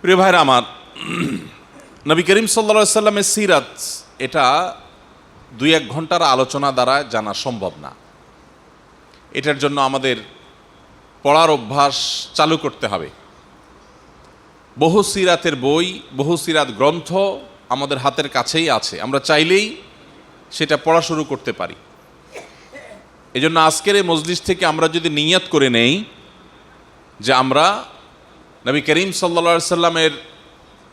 প্রিয় ভাইরা আমার, নবী করিম সাল্লা সাল্লামের সিরাত, এটা দুই এক ঘণ্টার আলোচনা দ্বারা জানা সম্ভব না। এটার জন্য আমাদের পড়ার অভ্যাস চালু করতে হবে। বহু সিরাতের বই, বহু সিরাত গ্রন্থ আমাদের হাতের কাছেই আছে। আমরা চাইলেই সেটা পড়া শুরু করতে পারি। এজন্য আজকের এই মজলিস থেকে আমরা যদি নিয়ত করে নেই যে আমরা নবী করিম সাল্লা সাল্লামের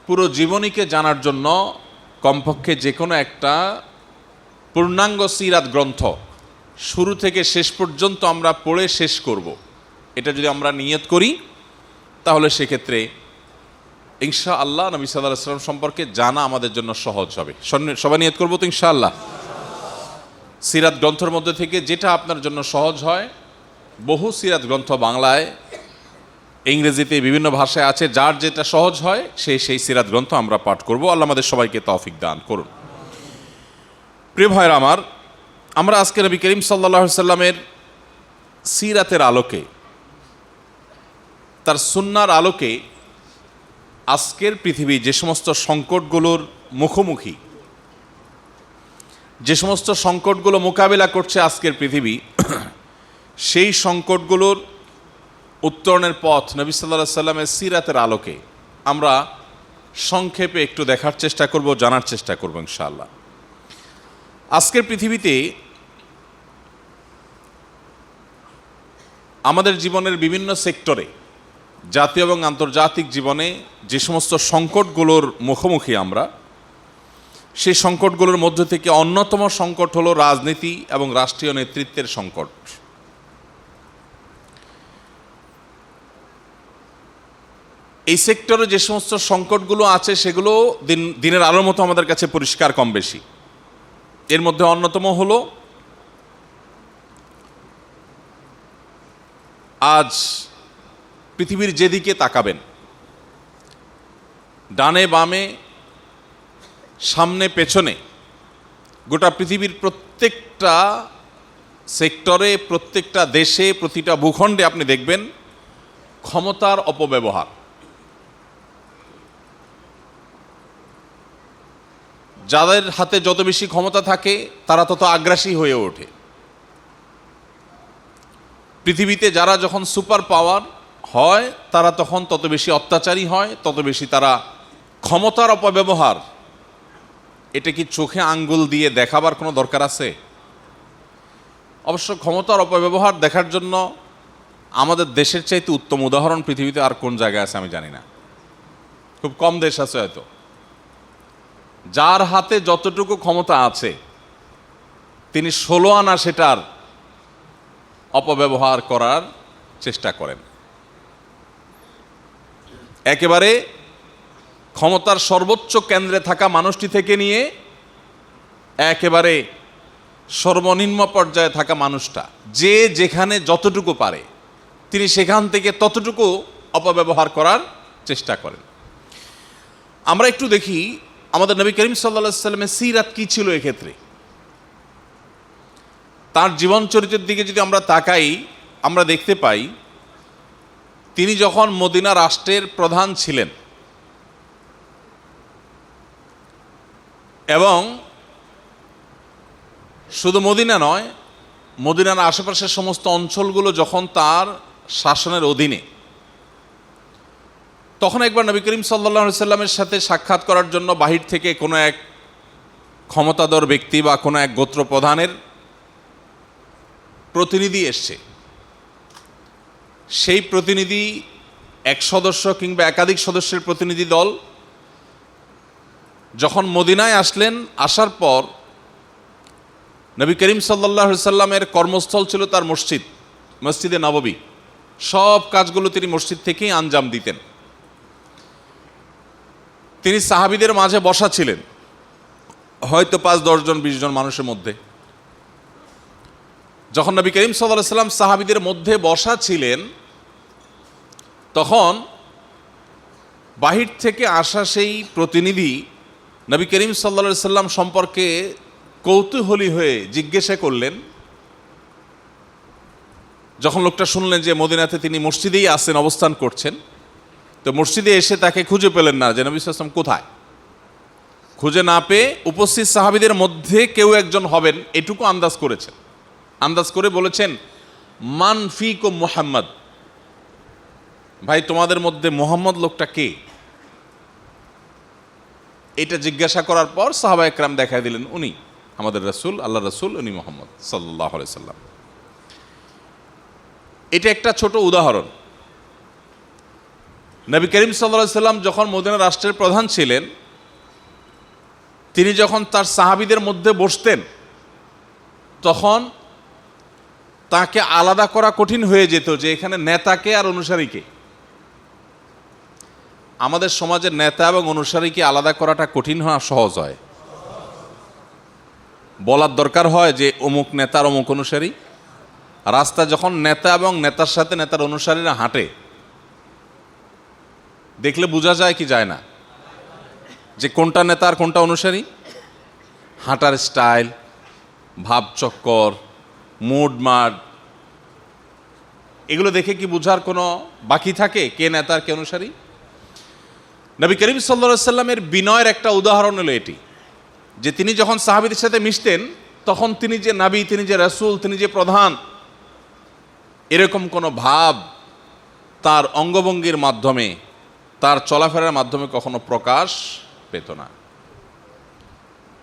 পুরো জীবনীকে জানার জন্য কমপক্ষে যে কোনো একটা পূর্ণাঙ্গ সিরাত গ্রন্থ শুরু থেকে শেষ পর্যন্ত আমরা পড়ে শেষ করব। এটা যদি আমরা নিয়ত করি, তাহলে সেক্ষেত্রে ইনশা আল্লাহ নবী সাল্লাহ সাল্লাম সম্পর্কে জানা আমাদের জন্য সহজ হবে। সবাই নিয়ত করব তো ইনশা আল্লাহ সিরাত গ্রন্থের মধ্যে থেকে যেটা আপনার জন্য সহজ হয়, বহু সিরাত গ্রন্থ বাংলায় ইংরেজিতে বিভিন্ন ভাষায় আছে, যার যেটা সহজ হয় সেই সেই সিরাত গ্রন্থ আমরা পাঠ করব। আল্লাহ আমাদের সবাইকে তৌফিক দান করুন। প্রিয় ভাইয়ের আমার, আমরা আজকে নবী করিম সাল্লাহ সাল্লামের সিরাতের আলোকে, তার সুন্নার আলোকে আজকের পৃথিবী যে সমস্ত সংকটগুলোর মুখোমুখি, যে সমস্ত সংকটগুলো মোকাবেলা করছে আজকের পৃথিবী, সেই সংকটগুলোর উত্তরণের পথ নবী সাল্লাহ সাল্লামের সিরাতের আলোকে। আমরা সংক্ষেপে একটু দেখার চেষ্টা করব, জানার চেষ্টা করব ইনশাআল্লাহ। আজকের পৃথিবীতে আমাদের জীবনের বিভিন্ন সেক্টরে, জাতীয় এবং আন্তর্জাতিক জীবনে যে সমস্ত সংকটগুলোর মুখোমুখি আমরা, সেই সংকটগুলোর মধ্য থেকে অন্যতম সংকট হলো রাজনীতি এবং রাষ্ট্রীয় নেতৃত্বের সংকট। এই সেক্টরে যে সমস্ত সংকটগুলো আছে, সেগুলো দিন, দিনের আলোর মতো আমাদের কাছে পরিষ্কার কম বেশি। এর মধ্যে অন্যতম হলো, আজ পৃথিবীর যেদিকে তাকাবেন, ডানে বামে, সামনে পেছনে, গোটা পৃথিবীর প্রত্যেকটা সেক্টরে, প্রত্যেকটা দেশে, প্রতিটা ভূখণ্ডে আপনি দেখবেন ক্ষমতার অপব্যবহার। যাদের হাতে যত বেশি ক্ষমতা থাকে, তারা তত আগ্রাসী হয়ে ওঠে। পৃথিবীতে যারা যখন সুপার পাওয়ার হয়, তারা তখন তত বেশি অত্যাচারী হয়, তত বেশি তারা ক্ষমতার অপব্যবহার। এটা কি চোখে আঙ্গুল দিয়ে দেখাবার কোনো দরকার আছে? অবশ্য ক্ষমতার অপব্যবহার দেখার জন্য আমাদের দেশের চাইতে উত্তম উদাহরণ পৃথিবীতে আর কোন জায়গায় আছে আমি জানি না। খুব কম দেশ আছে হয়তো। যার হাতে যতটুকু ক্ষমতা আছে, তিনি ষোলো আনা সেটার অপব্যবহার করার চেষ্টা করেন। একেবারে ক্ষমতার সর্বোচ্চ কেন্দ্রে থাকা মানুষটি থেকে নিয়ে একেবারে সর্বনিম্ন পর্যায়ে থাকা মানুষটা, যে যেখানে যতটুকু পারে, তিনি সেখান থেকে ততটুকু অপব্যবহার করার চেষ্টা করেন। আমরা একটু দেখি আমাদের নবী করিম সাল্লা সাল্লামের সিরাত কী ছিল এক্ষেত্রে? তার জীবন চরিত্রের দিকে যদি আমরা তাকাই, আমরা দেখতে পাই, তিনি যখন মদিনা রাষ্ট্রের প্রধান ছিলেন এবং শুধু মদিনা নয়, মদিনার আশেপাশের সমস্ত অঞ্চলগুলো যখন তার শাসনের অধীনে তখন একবার নবী করিম সাল্লা সাল্লামের সাথে সাক্ষাৎ করার জন্য বাহির থেকে কোনো এক ক্ষমতাধর ব্যক্তি বা কোনো এক গোত্র প্রধানের প্রতিনিধি এসছে। সেই প্রতিনিধি এক সদস্য কিংবা একাধিক সদস্যের প্রতিনিধি দল যখন মদিনায় আসলেন, আসার পর নবী করিম সাল্লাহ সাল্লামের কর্মস্থল ছিল তার মসজিদ, মসজিদে নববী। সব কাজগুলো তিনি মসজিদ থেকেই আঞ্জাম দিতেন। তিনি সাহাবিদের মাঝে বসা ছিলেন। হয়তো পাঁচ দশজন বিশ জন মানুষের মধ্যে। যখন নবী করিম সাল্লাম সাহাবিদের মধ্যে বসা ছিলেন, তখন বাহির থেকে আসা সেই প্রতিনিধি নবী করিম সাল্লা সাল্লাম সম্পর্কে কৌতূহলী হয়ে জিজ্ঞাসা করলেন। যখন লোকটা শুনলেন যে মদিনাতে তিনি মসজিদেই আসেন অবস্থান করছেন তো মসজিদে এসে তাকে খুঁজে পেলেন না যে নবী সাল্লাম কোথায়। খুঁজে না পেয়ে উপস্থিত সাহাবিদের মধ্যে কেউ একজন হবেন, এটুকু আন্দাজ করেছেন। আন্দাজ করে বলেছেন, মান মানফিক ও মোহাম্মদ। ভাই, তোমাদের মধ্যে মোহাম্মদ লোকটা কে? এটা জিজ্ঞাসা করার পর সাহাবা একরাম দেখাই দিলেন, উনি আমাদের রসুল আল্লাহ রসুল, উনি মোহাম্মদ সাল্লাহ সাল্লাম এটা একটা ছোট উদাহরণ। নবী করিম সাল্লা সাল্লাম যখন মদিনা রাষ্ট্রের প্রধান ছিলেন, তিনি যখন তার সাহাবিদের মধ্যে বসতেন, তখন তাকে আলাদা করা কঠিন হয়ে যেত যে এখানে নেতাকে আর অনুসারীকে আমাদের সমাজের নেতা এবং অনুসারীকে আলাদা করাটা কঠিন হওয়া সহজ হয়। বলার দরকার হয় যে অমুক নেতার অমুক অনুসারী। রাস্তা যখন নেতা এবং নেতার সাথে নেতার অনুসারীরা হাঁটে দেখলে বোঝা যায় কি যায় না। যে কোনটা নেতা আর কোনটা অনুসারী? হাঁটার স্টাইল ভাবচক্কর মুড মাড এগুলো দেখে কি বোঝার কোনো বাকি থাকে কে নেতার কে অনুসারী? নবী করিম সাল্লা সাল্লামের বিনয়ের একটা উদাহরণ হলো এটি, যে তিনি যখন সাহাবিদের সাথে মিশতেন, তখন তিনি যে নাবি, তিনি যে রসুল, তিনি যে প্রধান, এরকম কোনো ভাব তার অঙ্গভঙ্গির মাধ্যমে তার চলাফেরার মাধ্যমে কখনো প্রকাশ পেত না।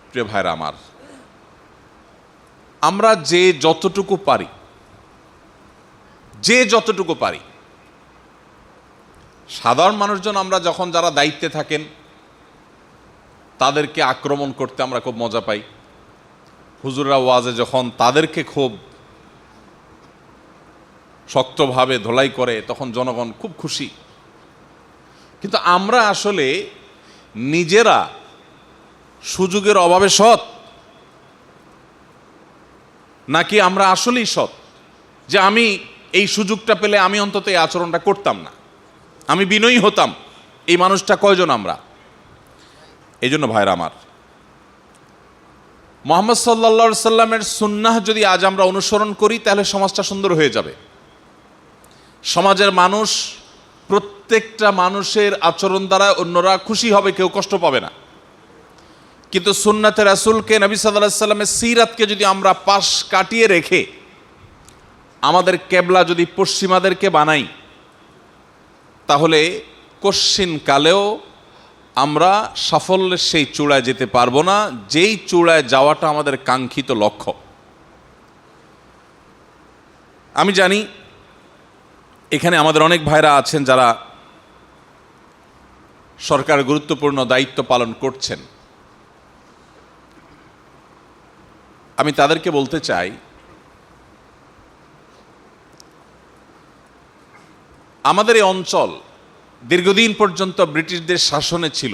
প্রিয় ভাইরা আমার, আমরা যে যতটুকু পারি, যে যতটুকু পারি, সাধারণ মানুষজন আমরা যখন যারা দায়িত্বে থাকেন, তাদেরকে আক্রমণ করতে আমরা খুব মজা পাই। হুজুররা ওয়াজে যখন তাদেরকে খুব শক্তভাবে ধোলাই করে, তখন জনগণ খুব খুশি। কিন্তু আমরা আসলে নিজেরা সুযোগের অভাবে সৎ? নাকি আমরা আসলেই সৎ? যে আমি এই সুযোগটা পেলে আমি অন্তত এই আচরণটা করতাম না। আমি বিনয়ী হতাম এই মানুষটা কয়জন আমরা? এই জন্য ভাইরা আমার, মোহাম্মদ সাল্লা সাল্লামের সুন্নাহ যদি আজ আমরা অনুসরণ করি, তাহলে সমাজটা সুন্দর হয়ে যাবে। সমাজের মানুষ প্রত্যেকটা মানুষের আচরণ দ্বারা অন্যরা খুশি হবে, কেউ কষ্ট পাবে না। কিন্তু সুন্নাতে রাসুলকে নবী সাল্লাহ সাল্লামের সিরাতকে যদি আমরা পাশ কাটিয়ে রেখে, আমাদের কেবলা যদি পশ্চিমাদেরকে বানাই, তাহলে কশ্চিন কালেও আমরা সাফল্যের সেই চূড়ায় যেতে পারব না, যেই চূড়ায় যাওয়াটা আমাদের কাঙ্ক্ষিত লক্ষ্য। আমি জানি, এখানে আমাদের অনেক ভাইরা আছেন যারা সরকার গুরুত্বপূর্ণ দায়িত্ব পালন করছেন। আমি তাদেরকে বলতে চাই, আমাদের এই অঞ্চল দীর্ঘদিন পর্যন্ত ব্রিটিশদের শাসনে ছিল।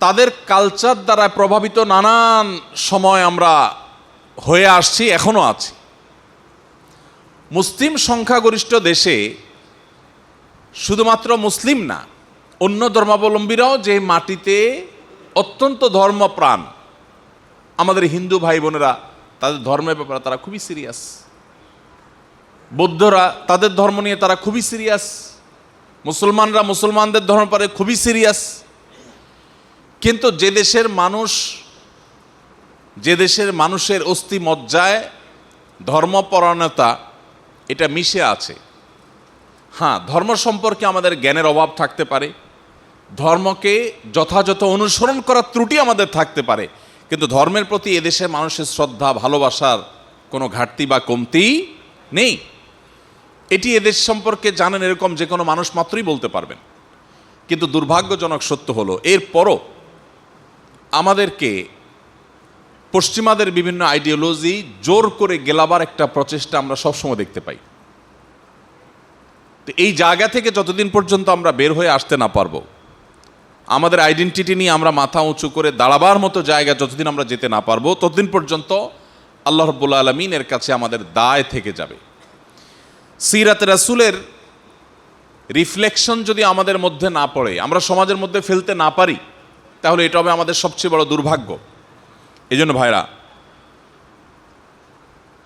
তাদের কালচার দ্বারা প্রভাবিত নানান সময় আমরা হয়ে আসছি, এখনও আছি। মুসলিম সংখ্যাগরিষ্ঠ দেশে শুধুমাত্র মুসলিম না, অন্য ধর্মাবলম্বীরাও যে মাটিতে অত্যন্ত ধর্মপ্রাণ, আমাদের হিন্দু ভাই বোনেরা, তাদের ধর্মের ব্যাপারে তারা খুবই সিরিয়াস বৌদ্ধরা তাদের ধর্ম নিয়ে তারা খুবই সিরিয়াস মুসলমানরা মুসলমানদের ধর্ম পরে খুবই সিরিয়াস কিন্তু যে দেশের মানুষ, যে দেশের মানুষের অস্থি মজ্জায় ধর্মপরায়ণতা, এটা মিশে আছে। হ্যাঁ ধর্ম সম্পর্কে আমাদের জ্ঞানের অভাব থাকতে পারে। ধর্মকে যথাযথ অনুসরণ করার ত্রুটি আমাদের থাকতে পারে। কিন্তু ধর্মের প্রতি এদেশের মানুষের শ্রদ্ধা, ভালোবাসার কোনো ঘাটতি বা কমতি নেই। এটি এদেশ সম্পর্কে জানেন এরকম যে কোনো মানুষ মাত্রই বলতে পারবেন। কিন্তু দুর্ভাগ্যজনক সত্য হলো, এরপরও আমাদেরকে পশ্চিমাদের বিভিন্ন আইডিওলজি জোর করে গেলাবার একটা প্রচেষ্টা আমরা সবসময় দেখতে পাই। তো এই জায়গা থেকে যতদিন পর্যন্ত আমরা বের হয়ে আসতে না পারব, আমাদের আইডেন্টিটি নিয়ে আমরা মাথা উঁচু করে দাঁড়াবার মতো জায়গা যতদিন আমরা যেতে না পারব, ততদিন পর্যন্ত আল্লাহ রব্বুল্লা আলমিনের কাছে আমাদের দায় থেকে যাবে। সিরাত রাসুলের রিফ্লেকশন যদি আমাদের মধ্যে না পড়ে, আমরা সমাজের মধ্যে ফেলতে না পারি, তাহলে এটা হবে আমাদের সবচেয়ে বড় দুর্ভাগ্য। এই জন্য ভাইরা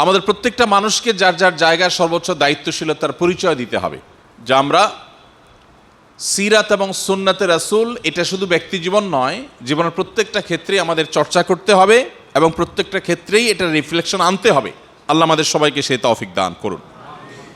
আমাদের প্রত্যেকটা মানুষকে যার যার জায়গায় সর্বোচ্চ দায়িত্বশীলতার পরিচয় দিতে হবে। যা আমরা সিরাত এবং সুন্নাতে রাসুল, এটা শুধু ব্যক্তি জীবন নয়, জীবনের প্রত্যেকটা ক্ষেত্রে আমাদের চর্চা করতে হবে এবং প্রত্যেকটা ক্ষেত্রেই এটা রিফ্লেকশন আনতে হবে। আল্লাহ আমাদের সবাইকে সে তৌফিক দান করুন।